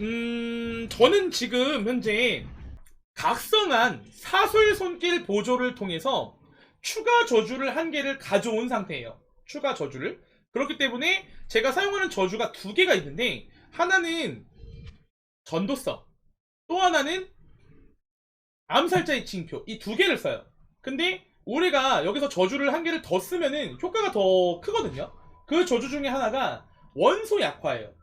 음, 저는 지금 현재 각성한 사술 손길 보조를 통해서 추가 저주를 한 개를 가져온 상태예요. 추가 저주를. 그렇기 때문에 제가 사용하는 저주가 두 개가 있는데 하나는 전도서, 또 하나는 암살자의 징표 이 두 개를 써요. 근데 우리가 여기서 저주를 한 개를 더 쓰면은 효과가 더 크거든요. 그 저주 중에 하나가 원소 약화예요.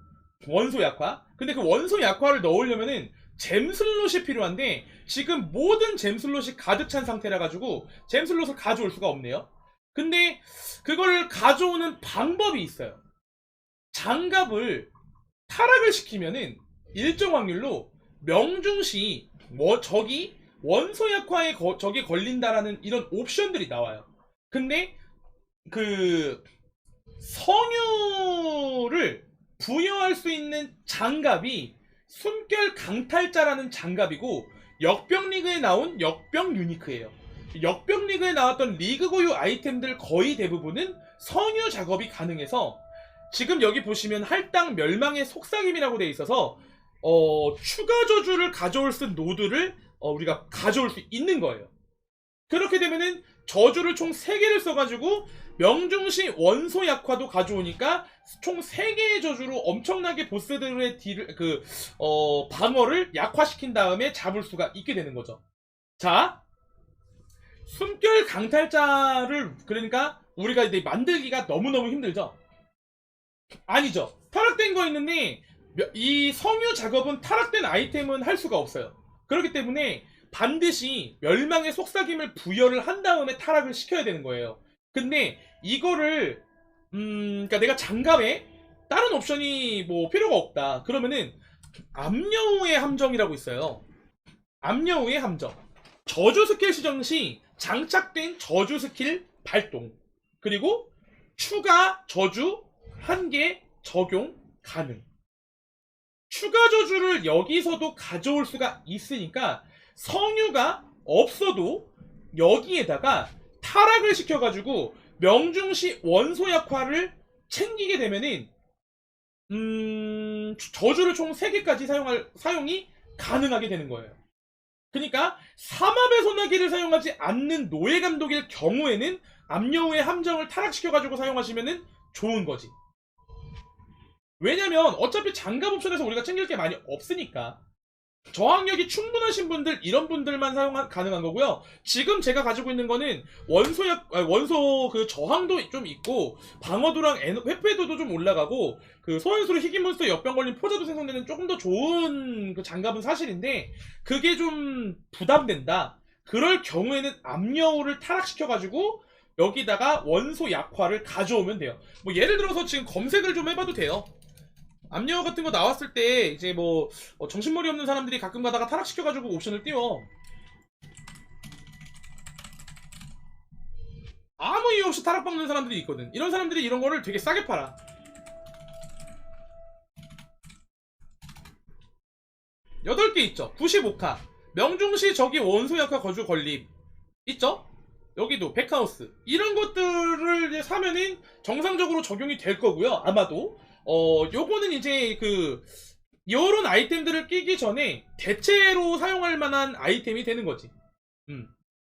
원소 약화. 근데 그 원소 약화를 넣으려면은 잼 슬롯이 필요한데 지금 모든 잼 슬롯이 가득 찬 상태라 가지고 잼 슬롯을 가져올 수가 없네요. 근데 그걸 가져오는 방법이 있어요. 장갑을 타락을 시키면은 일정 확률로 명중시 뭐 적이 원소 약화에 거- 적이 걸린다라는 이런 옵션들이 나와요. 근데 그 성유를 부여할 수 있는 장갑이 숨결 강탈자라는 장갑이고 역병 리그에 나온 역병 유니크예요. 역병 리그에 나왔던 리그 고유 아이템들 거의 대부분은 성유 작업이 가능해서 지금 여기 보시면 할당 멸망의 속삭임이라고 되어 있어서 어, 추가 저주를 가져올 수 있는 노드를 어, 우리가 가져올 수 있는 거예요. 그렇게 되면은 저주를 총 3개를 써가지고 명중시 원소 약화도 가져오니까 총 3개의 저주로 엄청나게 보스들의 딜을, 그, 어, 방어를 약화시킨 다음에 잡을 수가 있게 되는 거죠. 자, 숨결 강탈자를, 그러니까 우리가 이제 만들기가 너무너무 힘들죠? 아니죠. 타락된 거 있는데, 며- 이 성유 작업은 타락된 아이템은 할 수가 없어요. 그렇기 때문에 반드시 멸망의 속삭임을 부여를 한 다음에 타락을 시켜야 되는 거예요. 근데 이거를 음, 그러니까 내가 장갑에 다른 옵션이 뭐 필요가 없다. 그러면은 암여우의 함정이라고 있어요. 암여우의 함정. 저주 스킬 시정 시 장착된 저주 스킬 발동. 그리고 추가 저주 한 개 적용 가능. 추가 저주를 여기서도 가져올 수가 있으니까 성유가 없어도 여기에다가 타락을 시켜가지고 명중시 원소 약화를 챙기게 되면은 음 저주를 총 3개까지 사용할 사용이 가능하게 되는 거예요. 그러니까 삼합의 소나기를 사용하지 않는 노예 감독일 경우에는 암여우의 함정을 타락시켜가지고 사용하시면은 좋은 거지. 왜냐면 어차피 장갑 옵션에서 우리가 챙길 게 많이 없으니까 저항력이 충분하신 분들 이런 분들만 사용 가능한 거고요. 지금 제가 가지고 있는 거는 원소 약 아니, 원소 그 저항도 좀 있고 방어도랑 에- 회피도도 좀 올라가고 그 소환수로 희귀몬스터 역병 걸린 포자도 생성되는 조금 더 좋은 그 장갑은 사실인데 그게 좀 부담된다. 그럴 경우에는 암여우를 타락시켜 가지고 여기다가 원소 약화를 가져오면 돼요. 뭐 예를 들어서 지금 검색을 좀 해봐도 돼요. 암여우 같은 거 나왔을 때 이제 뭐 어, 정신머리 없는 사람들이 가끔 가다가 타락시켜가지고 옵션을 띄워. 아무 이유 없이 타락박는 사람들이 있거든. 이런 사람들이 이런 거를 되게 싸게 팔아. 여덟 개 있죠. 95카. 명중시 저기 원소 약화 거주 건립. 있죠? 여기도 백하우스. 이런 것들을 사면은 정상적으로 적용이 될 거고요. 아마도. 어, 요거는 이제 그, 요런 아이템들을 끼기 전에 대체로 사용할 만한 아이템이 되는 거지. 음.